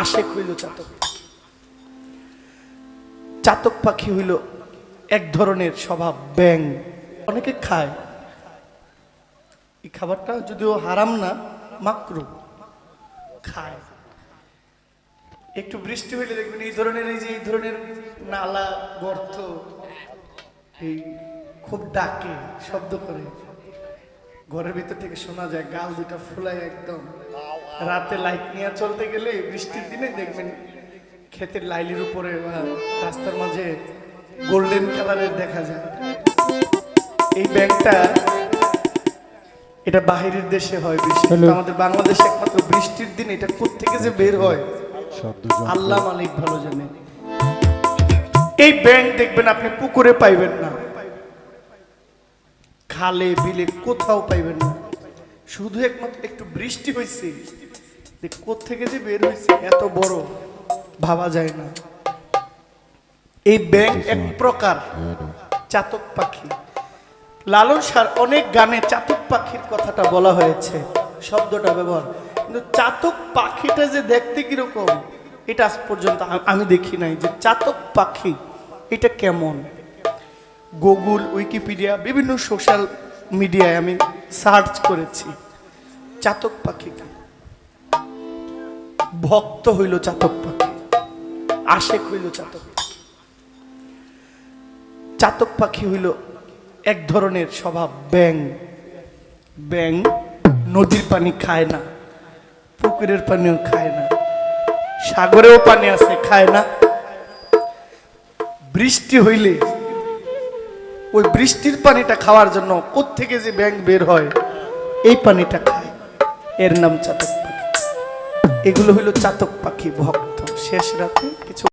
আশেক হইল চাতক চাতক পাখি হইল এক ধরনের স্বভাব, ব্যাং। অনেকে খায়। এই খাবারটা যদিও হারাম না, মাকরু। খায়। একটু বৃষ্টি হইলে দেখবেন এই ধরনের, এই যে এই ধরনের নালা, গর্ত, এই খুব ডাকে, শব্দ করে। ঘরের ভিতর থেকে শোনা যায়, গাল দুটা ফুলায় একদম। রাতে লাইট নিয়ে চলতে গেলে বৃষ্টির দিনে দেখবেন ক্ষেতের লাইলির উপরে বা রাস্তার মাঝে গোল্ডেন কালারের দেখা যায়। এই ব্যাগটা এটা বাহিরের দেশে হয় Hello. আমাদের বাংলাদেশে একমাত্র বৃষ্টির দিন এটা থেকে যে বের হয়? আল্লাহ মালিক ভালো জানে। এই ব্যাংক দেখবেন আপনি পুকুরে পাইবেন না। খালে বিলে কোথাও পাইবেন না। শুধু একমাত্র একটু বৃষ্টি হয়েছে যে থেকে যে বের হয়েছে এত বড় ভাবা যায় না। এই ব্যাংক এক প্রকার চাতক পাখি। লালন সার অনেক গানে চাতক পাখির কথাটা বলা হয়েছে শব্দটা ব্যবহার। কিন্তু চাতক পাখিটা যে দেখতে কীরকম এটা আজ পর্যন্ত আমি দেখি নাই যে চাতক পাখি এটা কেমন। গুগল উইকিপিডিয়া বিভিন্ন সোশ্যাল মিডিয়ায় আমি সার্চ করেছি চাতক পাখি কি? ভক্ত হইল চাতক পাখি। আশেক হইল চাতক। চাতক পাখি হইল এক ধরনের স্বভাব, ব্যাং। ব্যাং নদীর পানি খায় না, পুকুরের পানিও খায় না, সাগরেও পানি আছে, খায় না। বৃষ্টি হইলে ওই বৃষ্টির পানিটা খাওয়ার জন্য কোত্থেকে যে ব্যাং বের হয়, এই পানিটা খায়। এর নাম চাতক এগুলো হইল চাতক পাখি ভক্ত। শেষ রাতে কিছু